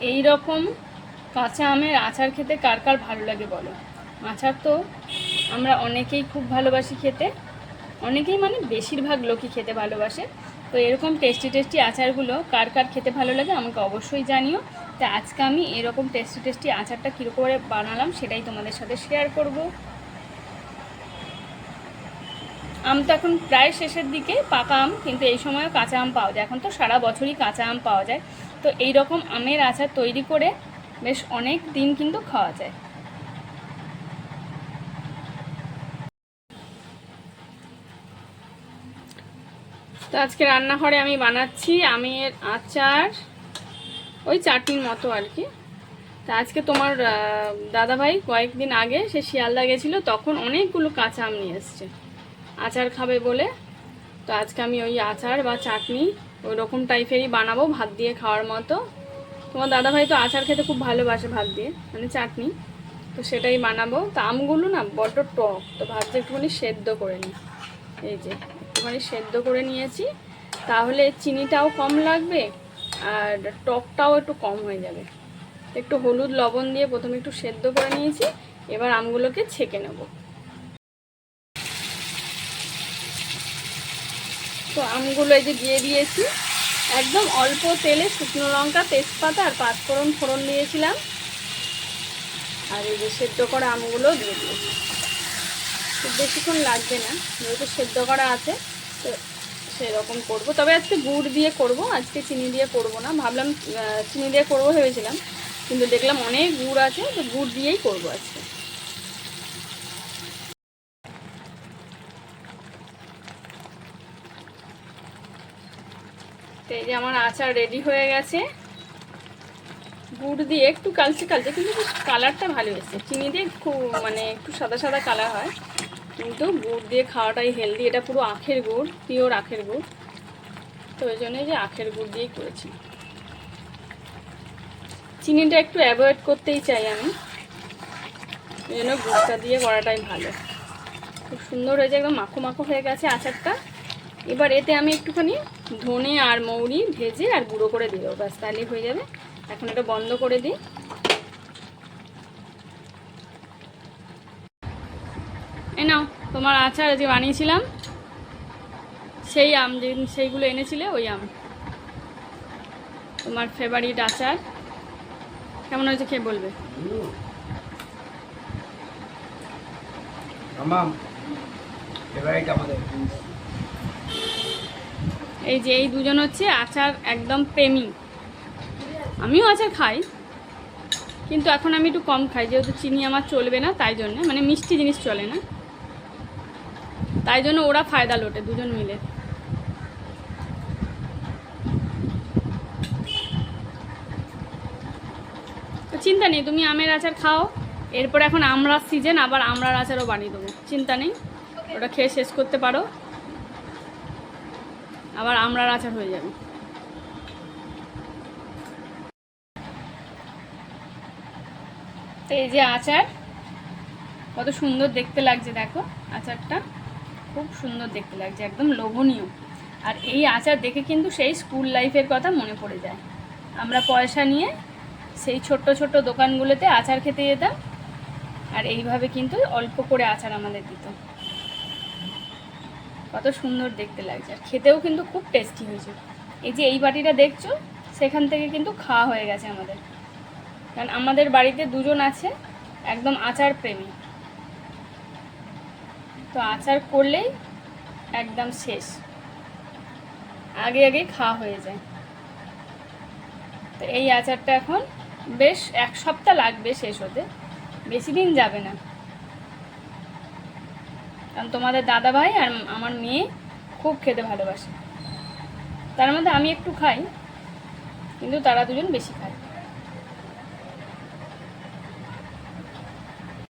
এই রকম কাঁচা আমের আচার খেতে কার কার ভালো লাগে বলো? আচার তো আমরা অনেকেই খুব ভালোবাসি খেতে। অনেকেই মানে বেশিরভাগ লোকই খেতে ভালোবাসে। তো এরকম টেস্টি টেস্টি আচারগুলো কার কার খেতে ভালো লাগে আমাকে অবশ্যই জানিও। তো আজকে আমি এরকম টেস্টি টেস্টি আচারটা কীরকম করে বানালাম সেটাই তোমাদের সাথে শেয়ার করব। আম তো এখন প্রায় শেষের দিকে, পাকা আম, কিন্তু এই সময়ও কাঁচা আম পাওয়া যায়। এখন তো সারা বছরই কাঁচা আম পাওয়া যায়। তো এই রকম আমের আচার তৈরি করে বেশ অনেক দিন কিন্তু খাওয়া যায়। তো আজকে রান্নাঘরে আমি বানাচ্ছি আমের আচার, ওই চাটনির মতো আর কি। তা আজকে তোমার দাদাভাই কয়েকদিন আগে সে শিয়ালদা গেছিল, তখন অনেকগুলো কাঁচা আম নিয়ে এসছে। আচার খাবে বলে। তো আজকে আমি ওই আচার বা চাটনি ওই রকম টাইপেরই বানাবো, ভাত দিয়ে খাওয়ার মতো। তোমার দাদাভাই তো আচার খেতে খুব ভালোবাসে ভাত দিয়ে মানে চাটনি। তো সেটাই বানাবো। তো আমগুলো না বড্ড টক, তো ভাতটা একটুখানি সেদ্ধ করে নিই। এই যে, একটুখানি সেদ্ধ করে নিয়েছি। তাহলে চিনিটাও কম লাগবে আর টকটাও একটু কম হয়ে যাবে। একটু হলুদ, লবণ দিয়ে প্রথমে একটু সেদ্ধ করে নিয়েছি, এবার আমগুলোকে ছেঁকে নেব। তো আমগুলো এই যে দিয়ে দিয়েছি। একদম অল্প তেলে শুকনো লঙ্কা, তেজপাতা আর পাঁচফোড়ন ফোড়ন দিয়েছিলাম। আর এই যে সেদ্ধ করা আমগুলো দিয়ে দিয়েছি। খুব বেশিক্ষণ লাগবে না, যেহেতু সেদ্ধ করা আছে, তো সেরকম করব। তবে আজকে গুড় দিয়ে করব, আজকে চিনি দিয়ে করব না। ভাবলাম চিনি দিয়ে করব ভেবেছিলাম, কিন্তু দেখলাম অনেক গুড় আছে, তো গুড় দিয়েই করব আজকে। তো এই যে আমার আচার রেডি হয়ে গেছে। গুড় দিয়ে একটু কালচে কালচে, কিন্তু কালারটা ভালো হয়েছে। চিনি দিয়ে খুব মানে একটু সাদা সাদা কালার হয়। কিন্তু গুড় দিয়ে খাওয়াটাই হেলদি এটা পুরো আখের গুড় পিওর আখের গুড়। তো ওই জন্যই যে আখের গুড় দিয়েই করেছি। চিনিটা একটু অ্যাভয়েড করতেই চাই আমি। ওই জন্য গুড়টা দিয়ে করাটাই ভালো। খুব সুন্দর হয়েছে, একদম মাখো মাখো হয়ে গেছে আচারটা। এবার এতে আমি একটুখানি ধনে আর মৌরি ভেজে আর গুঁড়ো করে দিল। ব্যাস, তাহলেই হয়ে যাবে। এখন এটা বন্ধ করে দিই। এই নাও, তোমার আচার যে বানিয়েছিলাম, সেই আম যে, সেইগুলো এনেছিলে, ওই আম। তোমার ফেভারিট আচার। কেমন হয়েছে খেয়ে বলবে? আমাদের। এই যে এই দুজন হচ্ছে আচার একদম প্রেমী। আমিও আচার খাই, কিন্তু এখন আমি একটু কম খাই, যেহেতু চিনি আমার চলবে না, তাই জন্য মানে মিষ্টি জিনিস চলে না। তাই জন্য ওরা ফায়দা লোটে, দুজন মিলে। চিন্তা নেই, তুমি আমের আচার খাও, এরপর এখন আমড়ার সিজন আবার আমড়ার আচারও বানিয়ে দেবো। চিন্তা নেই, ওটা খেয়ে শেষ করতে পারো। আবার আমড়ার আচার হয়ে যাবে। এই যে আচার, কত সুন্দর দেখতে লাগছে দেখো আচারটা। খুব সুন্দর দেখতে লাগছে, একদম লোভনীয়। আর এই আচার দেখে কিন্তু সেই স্কুল লাইফের কথা মনে পড়ে যায়। আমরা পয়সা নিয়ে সেই ছোট্ট ছোট্ট দোকানগুলোতে আচার খেতে যেতাম, আর এইভাবে কিন্তু অল্প করে আচার আমাদের দিত। কত সুন্দর দেখতে লাগছে। আর খেতেও কিন্তু খুব টেস্টি হয়েছে। এই যে এই বাটিটা দেখছ, সেখান থেকে কিন্তু খাওয়া হয়ে গেছে আমাদের। কারণ আমাদের বাড়িতে দুজন আছে, একদম আচার প্রেমী। তো আচার করলেই একদম শেষ। আগে আগে খাওয়া হয়ে যায়। তো এই আচারটা এখন বেশ এক সপ্তাহ লাগবে শেষ হতে। বেশি দিন যাবে না। কারণ তোমাদের দাদা ভাই আর আমার মেয়ে খুব খেতে ভালোবাসে। তার মধ্যে আমি একটু খাই, কিন্তু তারা দুজন বেশি খায়।